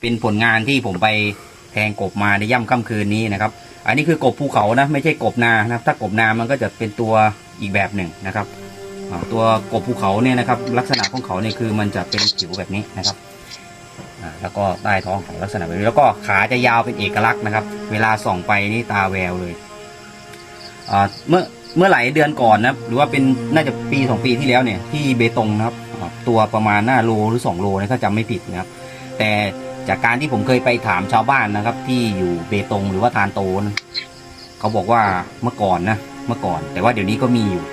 เป็นผลงานที่ผมไปแทงกบมาในย่ำค่ำคืนนี้นะครับ อันนี้คือกบภูเขานะไม่ใช่กบนานะครับ ถ้ากบนามันก็จะเป็นตัวอีกแบบหนึ่งนะครับตัวกบภูเขาเนี่ยนะครับ ลักษณะของเขาเนี่ยคือมันจะเป็นผิวแบบนี้นะครับแล้วก็ใต้ท้องเขาลักษณะแบบนี้แล้วก็ขาจะยาวเป็นเอกลักษณ์นะครับ เวลาส่องไปนี่ตาแววเลยเมื่อเมื่อหลายเดือนก่อนนะหรือว่าเป็นน่าจะปีสองปีที่แล้วเนี่ยที่เบตงนะครับ ตัวประมาณหน้าโลหรือสองโลนะถ้าจำไม่ผิดนะครับ แต่ จากการที่ผมเคยไปถามชาวบ้านนะครับ ที่อยู่เบตงหรือว่าทานโตนะเขาบอกว่าเมื่อก่อนนะเมื่อก่อน แต่ว่าเดี๋ยวนี้ก็มีอยู่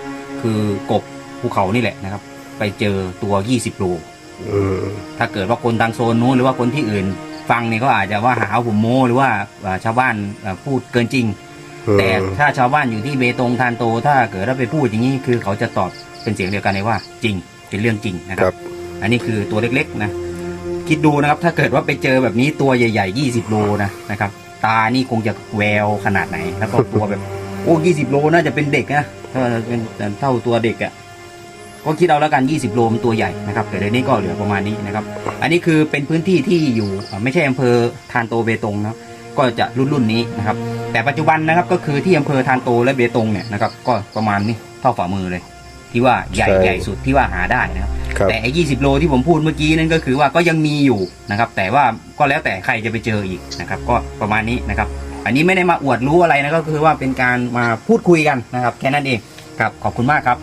คือกบภูเขานี่แหละนะครับ ไปเจอตัว20โลอืมถ้าเกิดว่าคนทางโซนนู้นหรือว่าคนที่อื่น ฟังเนี่ยก็อาจจะว่าหาว่าผมโม้หรือว่าอ่าชาวบ้านอ่าพูดเกินจริง แต่ถ้าชาวบ้านอยู่ที่เบตงทานโต ถ้าเกิดว่าไปพูดอย่างนี้คือเขาจะตอบเป็นเสียงเดียวกันเลยว่า จริงเป็นเรื่องจริงนะคครัรับบอันนี้คือตัวเล็กๆนะ คิดดูนะครับ ถ้าเกิดว่าไปเจอแบบนี้ตัวใหญ่ๆ 20 โลนะนะครับ ตานี่คงจะแววขนาดไหน แล้วก็ตัวแบบ โอ้ 20 โลน่าจะเป็นเด็กนะถ้าเป็นเท่าตัวเด็กอะ่ะก็คิดเอาแล้วกัน 20 โลมันตัวใหญ่นะครับ แต่เดี๋ยวนี้ก็เหลือประมาณนี้นะครับ อันนี้คือเป็นพื้นที่ที่อยู่ไม่ใช่อำเภอทานโตเบตงนะ ก็จะรุ่นรุ่นนี้นะครับ แต่ปัจจุบันนะครับก็คือที่อำเภอทานโตและเบตงเนี่ยนะครับ ก็ประมาณนี้เท่าฝ่ามือเลย ที่ว่าใหญ่ใช่ใหญ่สุดที่ว่าหาได้นะครับ ครับแต่ไอ้20โลที่ผมพูดเมื่อกี้นั่นก็คือว่าก็ยังมีอยู่นะครับ แต่ว่าก็แล้วแต่ใครจะไปเจออีกนะครับ ก็ประมาณนี้นะครับ อันนี้ไม่ได้มาอวดรู้อะไรนะก็คือว่าเป็นการมาพูดคุยกันนะครับ แค่นั้นเองครับขอบคุณมากครับ